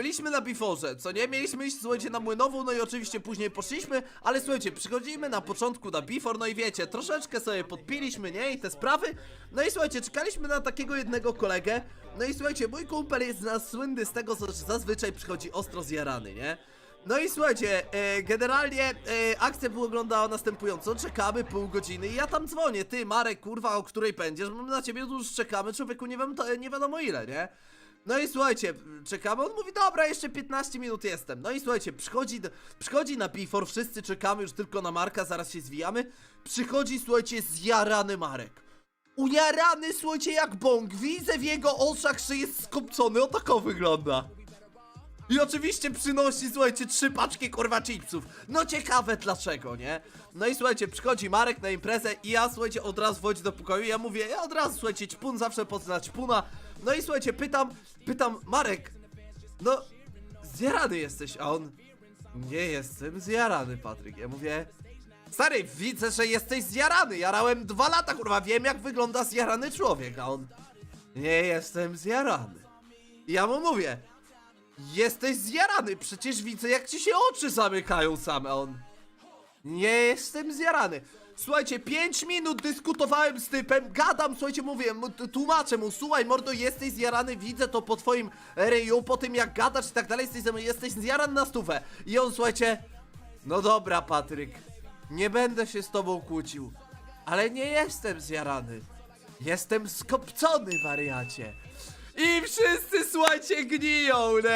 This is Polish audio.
byliśmy na Biforze, co nie? Mieliśmy iść, słuchajcie, na Młynową, no i oczywiście później poszliśmy, ale słuchajcie, przychodzimy na początku na Bifor, no i wiecie, troszeczkę sobie podpiliśmy, nie? I te sprawy, no i słuchajcie, czekaliśmy na takiego jednego kolegę, no i słuchajcie, mój kumpel jest nas słynny z tego, że zazwyczaj przychodzi ostro zjarany, nie? No i słuchajcie, e, generalnie e, akcja wyglądała następująco, czekamy pół godziny i ja tam dzwonię, ty Marek, kurwa, o której będziesz, my na ciebie już czekamy, człowieku, nie wiem, to, nie wiadomo ile, nie? No i słuchajcie, czekamy, on mówi, dobra, jeszcze 15 minut jestem. No i słuchajcie, przychodzi, przychodzi na Bifor, wszyscy czekamy już tylko na Marka, zaraz się zwijamy. Przychodzi, słuchajcie, zjarany Marek. Ujarany, słuchajcie, jak bąk, widzę w jego oczach, że jest skopcony, o tako wygląda. I oczywiście przynosi, słuchajcie, trzy paczki kurwa chipsów. No ciekawe dlaczego, nie? No i słuchajcie, przychodzi Marek na imprezę i ja, słuchajcie, od razu wchodzi do pokoju. Ja mówię, ja od razu, słuchajcie, ćpun zawsze pozna ćpuna. No i słuchajcie, pytam, pytam, Marek, no, zjarany jesteś, a on, nie jestem zjarany, Patryk. Ja mówię, stary, widzę, że jesteś zjarany. Jarałem dwa lata, kurwa, wiem jak wygląda zjarany człowiek, a on, nie jestem zjarany. I ja mu mówię, Jesteś zjarany, przecież widzę jak ci się oczy zamykają same, a on... Nie jestem zjarany. Słuchajcie, 5 minut dyskutowałem z typem, gadam, słuchajcie, mówię, tłumaczę mu, słuchaj mordo, jesteś zjarany, widzę to po twoim ryju, po tym jak gadasz i tak dalej, jesteś, jesteś zjarany na stówę. I on, słuchajcie, no dobra Patryk, nie będę się z tobą kłócił, ale nie jestem zjarany. Jestem skopcony, wariacie. I wszyscy, słuchajcie, gniją, nie?